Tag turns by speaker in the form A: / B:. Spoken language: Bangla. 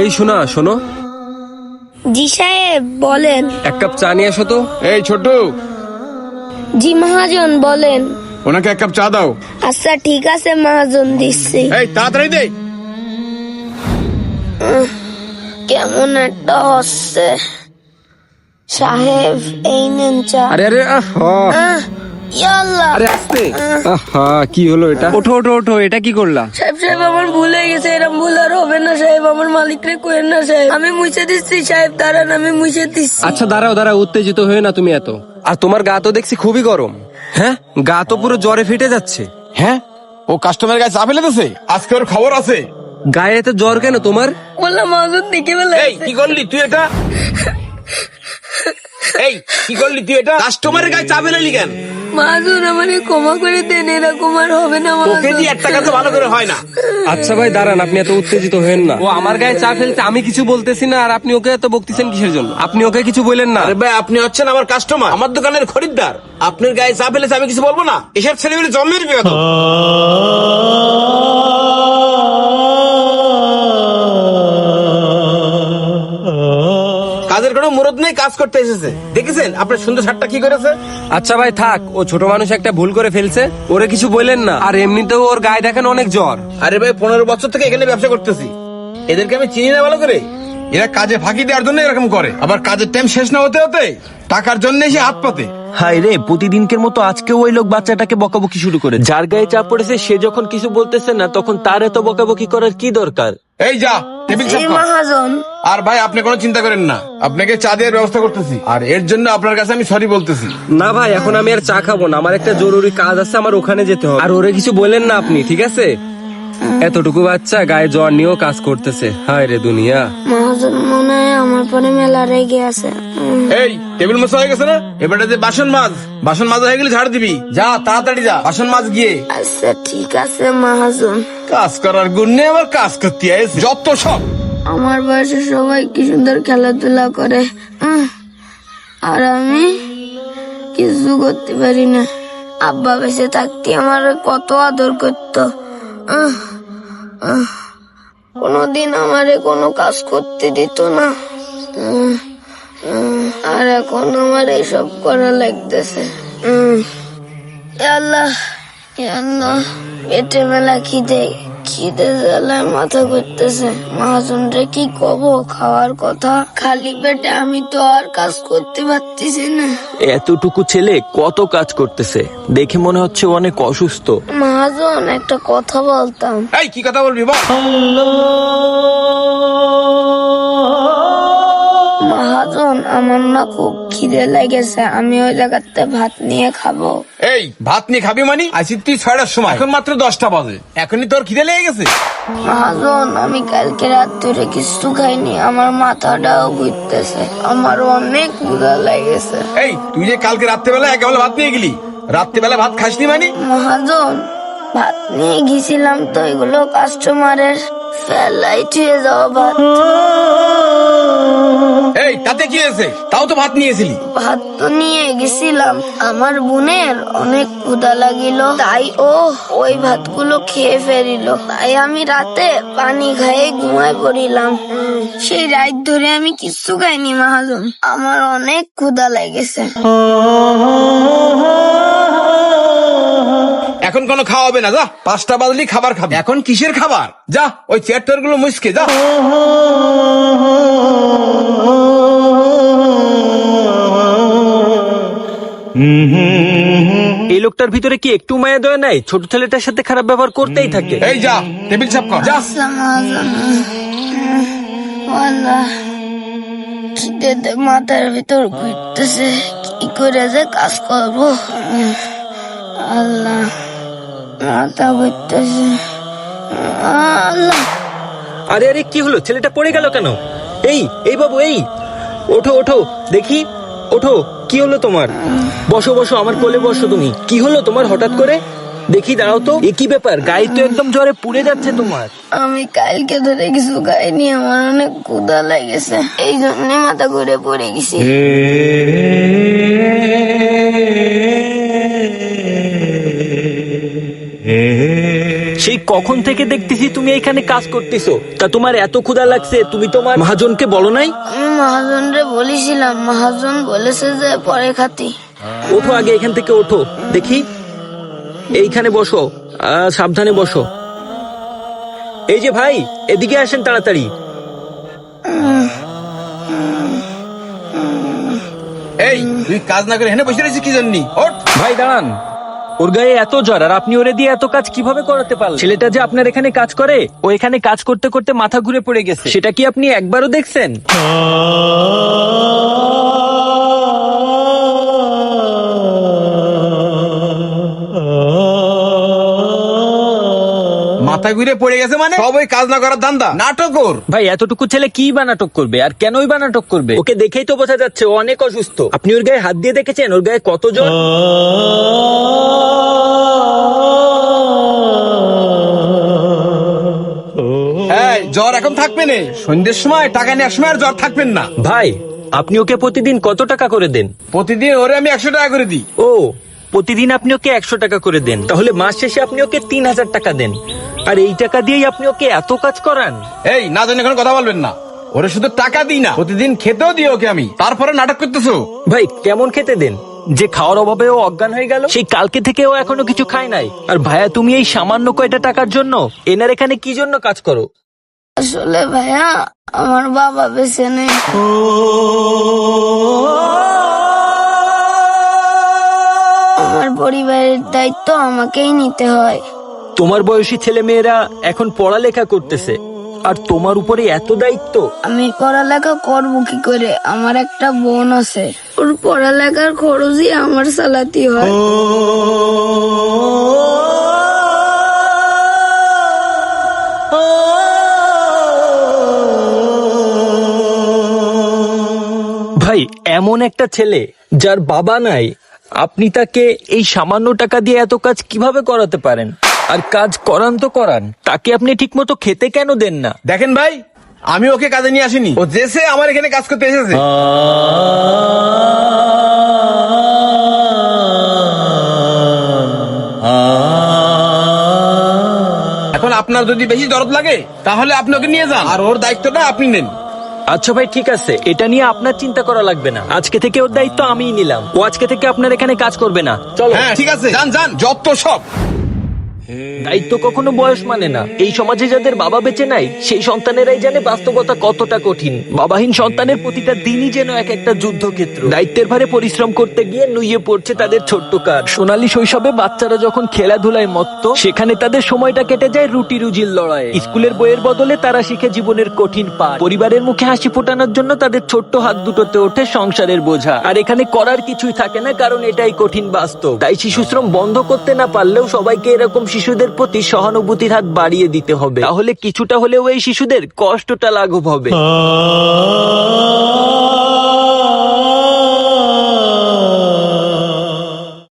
A: এই শোনা শোনো।
B: জি সাহেব বলেন।
A: এক কাপ চা নিয়ে আসো তো।
C: এই ছোট
B: জি মহাজন বলেন।
C: ওনাকে এক কাপ চা দাও।
B: আচ্ছা ঠিক আছে মহাজন দিচ্ছি।
C: এই তাড়াতাড়ি দে।
B: কেমন একটা হচ্ছে। সাহেব এই নেন চা।
A: আরে আরে আহ, আরে আস্তে। আহা কি হলো এটা? ওঠো ওঠো ওঠো এটা কি করলা?
B: সাহেব সাহেব আমার ভুল হয়ে গেছে এরকম ভুল আর হবে না সাহেব আমার মালিক রে কোয়েন না সাহেব। আমি মুছে দিচ্ছি সাহেব দাঁড়ান আমি মুছে দিচ্ছি।
A: আচ্ছা দাঁড়াও দাঁড়াও উত্তেজিত হয়ে না তুমি এত? আর তোমার গা তো দেখছি খুবই গরম। হ্যাঁ? গা তো পুরো জ্বরে ফেটে যাচ্ছে।
C: হ্যাঁ? ও কাস্টমারের গায়ে চা ফেলে দিছে? আজকে ওর খবর আছে।
A: গায়ে এত জ্বর কেন তোমার?
B: বললাম দেখে
C: এই কি করলি তুই এটা? এই কি করলি তুই এটা? কাস্টমারের গায়ে চা ফেলে কেন?
B: আমারে ক্ষমা করে দেন এরকম আর হবে না
C: তোকে দিয়ে এক টাকা তো ভালো করে হয় না।
A: আচ্ছা ভাই দাঁড়ান আপনি এত উত্তেজিত হয়েন না। ও আমার গায়ে চা ফেলতে আমি কিছু বলতেছি না আর আপনি ওকে এত বকতেছেন কিসের জন্য? আপনি ওকে কিছু বলেন না।
C: আরে ভাই আপনি হচ্ছেন আমার কাস্টমার আমার দোকানের খরিদ্দার। আপনার গায়ে চা ফেলেছে আমি কিছু বলব না? এসব ছেলেগুলো জন্মের বিগত কাজের কোনো মুরত নেই কাজ করতে এসেছে। দেখেছেন? আপনার সুন্দর শার্টটা কি করেছে?
A: আচ্ছা ভাই থাক। ও ছোট মানুষ একটা ভুল করে ফেলছে। ওরে কিছু বললেন না। আর এমনিতেও ওর গায়ে দেখেন অনেক জ্বর।
C: আরে ভাই পনেরো বছর থেকে এখানে ব্যবসা করতেছি। এদেরকে আমি চিনি না ভালো করে। এরা কাজে ফাঁকি দেওয়ার জন্য এরকম করে। আবার কাজের টাইম শেষ না হতে হতে টাকার জন্য এসে হাত পাতে।
D: হাই রে প্রতিদিনকের মতো আজকে ওই লোক বাচ্চাটাকে বকাবকি শুরু করে যার গায়ে চাপ পড়েছে সে যখন কিছু বলতেছে না তখন তার এত বকাবকি করার কি দরকার?
C: এই যা।
B: মহাজন।
C: আর ভাই আপনি কোনো চিন্তা করেন না। আপনাকে চা দেওয়ার ব্যবস্থা করতেছি। আর এর জন্য আপনার কাছে আমি সরি বলতেছি।
A: না ভাই এখন আমি আর চা খাব না। আমার একটা জরুরি কাজ আছে আমার ওখানে যেতে হবে। আর ওরে কিছু বলেন না আপনি ঠিক আছে? এতটুকু বাচ্চা গায়ে জ্বর নিয়েও কাজ করতেছে। হায় রে দুনিয়া।
B: মহাজন মনে হয় আমার পরে মেলা রেগে আছে।
C: এই টেবিল মশা হয়ে গেছে না? এবারে যে বাসন মাছ বাসন মাছ হয়ে গেলে ঝাড় দিবি। যা তাড়াতাড়ি যা। বাসন মাছ গিয়ে।
B: আচ্ছা ঠিক আছে মহাজন।
C: কাজ করার গুণ আবার কাজ করতে আইছে। যত সব।
B: আমার বয়সে সবাই কি সুন্দর খেলাধুলা করে আর আমি কিছু করতে পারি না। আব্বা বেঁচে থাকতে আমার কত আদর করতো। কোনোদিন আমারে কোনো কাজ করতে দিত না। আর এখন আমার এইসব করা লাগতেছে। আল্লাহ আল্লাহ পেটে মেলা খিদে। খিদে জ্বালায় মাথা করতেছে মহাজন রে কি কব? খাওয়ার কথা? খালি পেটে আমি তো আর কাজ করতে পারতেছি না।
D: এতটুকু ছেলে কত কাজ করতেছে? দেখে মনে হচ্ছে অনেক অসুস্থ।
B: মহাজন একটা কথা বলতাম।
C: এই কি কথা বলবি বল?
B: মহাজন আমার না খুব খিদে লেগেছে আমি ওই জায়গাতে ভাত নিয়ে খাব।
C: এই ভাত নিয়ে খাবি মানে? আইসি তুই ছয়টার সময়। এখন মাত্র দশটা বাজে। এখনই তোর খিদে লেগে গেছে?
B: মহাজন আমি কালকে রাত ধরে কিছু খাইনি আমার মাথাটাও ঘুরতেছে আমার অনেক ক্ষুধা লেগেছে।
C: এই তুই যে কালকে রাত্রেবেলা একেবেলা ভাত নিয়ে গেলি রাত্রেবেলা ভাত খাসনি মানে?
B: মহাজন ভাত নিয়ে গেছিলাম তো এগুলো কাস্টমারের ফেলাই ছুঁয়ে যাওয়া ভাত।
C: এই তাতে কি হয়েছে? তাও তো ভাত নিয়েছিলি।
B: ভাত তো নিয়ে গেছিলাম। আমার বোনের অনেক ক্ষুধা লাগিল তাই ও ওই ভাতগুলো খেয়ে ফেরিল তাই আমি রাতে পানি খাইয়ে ঘুমায় পড়িলাম। সেই রাত ধরে আমি কিচ্ছু খাইনি মাহাজন। আমার অনেক ক্ষুধা লেগেছে।
C: এখন কোনো খাওয়া হবে না যা। পাঁচটা বাজলি খাবার খাবি। এখন কিসের খাবার? যা ওই চেয়ারগুলো মুসকে যা।
D: এই লোকটার ভিতরে কি একটু মায়া দয়া নাই? ছোট ছেলেটার সাথে খারাপ ব্যবহার করতেই থাকে।
C: এই যা টেবিল সাফ কর যা।
B: খিদেতে মাথার ভিতর ঘুরতেছে কি করে যে কাজ করব আল্লাহ মাথা ঘুরতেছে আল্লাহ
D: আরে আরে কি হলো? ছেলেটা পড়ে গেল কেন? এই এই বাবু এই। ওঠো ওঠো দেখি। ওঠো কি হলো তোমার? বসো বসো আমার কোলে বসো তুমি। কি হলো তোমার হঠাৎ করে? দেখি দাঁড়াও তো। এ কি ব্যাপার? গায়ে তো একদম জ্বরে পুড়ে যাচ্ছে তোমার।
B: আমি কালকে ধরে কিছু খাইনি আমার অনেক ক্ষুধা লেগেছে। এই জন্য মাথা ঘুরে পড়ে গেছি।
D: কখন থেকে দেখতেছি তুমি এখানে কাজ করতেছো? তা তোমার এত ক্ষুধা লাগছে তুমি তোমার মহাজনকে বলো নাই?
B: মহাজনরে বলেছিলাম মহাজন বলেছে যে পরে খাতি।
D: ওঠো আগে এখান থেকে ওঠো দেখি। এইখানে বসো আহ, সাবধানে বসো। এই যে ভাই এদিকে আসেন তাড়াতাড়ি।
C: এই তুই কাজ না করে হেনে বসে রয়েছিস কি জন্য? ওঠ।
D: ভাই দাঁড়ান। ওর গায়ে এত জ্বর, আর আপনি ওরে দিয়ে এত কাজ কীভাবে করাতে পারলেন? ছেলেটা যে আপনার এখানে কাজ করে, ও এখানে কাজ করতে করতে মাথা ঘুরে পড়ে গেছে। সেটা কি আপনি একবারও দেখছেন?
C: মাথা ঘুরে পড়ে গেছে মানে? সব ওই কাজ না করার ধান্দা। নাটক ওর
D: ভাই এতটুকু ছেলে কি বা নাটক করবে? আর কেনই বা নাটক করবে? ওকে দেখেই তো বোঝা যাচ্ছে ও অনেক অসুস্থ। আপনি ওর গায়ে হাত দিয়ে দেখেছেন? ওর গায়ে কত জ্বর
C: এখন থাকবে না। সন্ধ্যের সময় টাকা নেওয়ার সময় আর জ্বর থাকবেন না।
D: ভাই আপনি ওকে প্রতিদিন কত টাকা করে দেন?
C: প্রতিদিন ওরে আমি একশো টাকা করে দিই।
D: ও প্রতিদিন আপনি ওকে একশো টাকা করে দেন। তাহলে মাস শেষে আপনি ওকে তিন হাজার টাকা দেন। আর এই টাকা দিয়েই আপনি ওকে এত কাজ করান।
C: এই না জানি এখন কথা বলবেন না। ওরে শুধু টাকা দিই না। প্রতিদিন খেতেও দিই ওকে আমি। তারপরে নাটক করতেছো?
D: ভাই কেমন খেতে দেন? যে খাওয়ার অভাবে ও অজ্ঞান হয়ে গেল সেই কালকে থেকে ও এখনও কিছু খায় নাই। আর ভাইয়া তুমি এই সামান্য কয়টা টাকার জন্য এনার এখানে কি জন্য কাজ করো?
B: আসলে ভাইয়া আমার বাবা বেঁচে নেই। পরিবারের দায়িত্ব আমাকেই নিতে হয়।
D: তোমার বয়সী ছেলে মেয়েরা এখন পড়ালেখা করতেছে। আর তোমার উপরে এত দায়িত্ব?
B: আমি পড়ালেখা করব কি করে? আমার একটা বোন আছে। ওর পড়ালেখার খরচই আমার চালাতে হয়।
D: ভাই এমন একটা ছেলে যার বাবা নাই আপনি তাকে এই সামান্য টাকা দিয়ে এত কাজ কীভাবে করাতে পারেন আর কাজ করান তো করান তাকে আপনি ঠিকমতো খেতে কেন দেন না
C: দেখেন ভাই আমি ওকে কাজে নিয়ে আসিনি ও যেসে আমার এখানে কাজ করতে এসেছে এখন আপনার যদি বেশি দরদ লাগে তাহলে আপনি ওকে নিয়ে যান আর ওর দায়িত্বটা আপনি নেন
D: আচ্ছা ভাই, ঠিক আছে। এটা নিয়ে আপনার চিন্তা করা লাগবে না। আজকে থেকে ওর দায়িত্ব আমিই নিলাম। ও আজকে থেকে আপনার এখানে কাজ করবে না। চলো।
C: হ্যাঁ ঠিক আছে। যান যান, যত সব।
D: দায়িত্ব কখনো বয়স মানে না। এই সমাজে যাদের বাবা বেঁচে নাই, সেই সন্তানেরাই জানে বাস্তবতা কতটা কঠিন। বাবাহীন সন্তানের প্রতিটা দিনই যেন এক একটা যুদ্ধক্ষেত্র। দায়িত্বের ভারে পরিশ্রম করতে গিয়ে নুইয়ে পড়ছে তাদের ছোট্ট কাজ সোনালী শৈশবে বাচ্চারা যখন খেলাধুলায় মত্ত, সেখানে তাদের সময়টা কেটে যায় রুটি রুজির লড়াই স্কুলের বইয়ের বদলে তারা শিখে জীবনের কঠিন পাঠ। পরিবারের মুখে হাসি ফোটানোর জন্য তাদের ছোট্ট হাত দুটোতে ওঠে সংসারের বোঝা। আর এখানে করার কিছুই থাকে না, কারণ এটাই কঠিন বাস্তব। তাই শিশুশ্রম বন্ধ করতে না পারলেও সবাইকে এরকম শিশুদের প্রতি সহানুভূতির হাত বাড়িয়ে দিতে হবে। তাহলে কিছুটা হলেও এই শিশুদের কষ্টটা লাঘব হবে।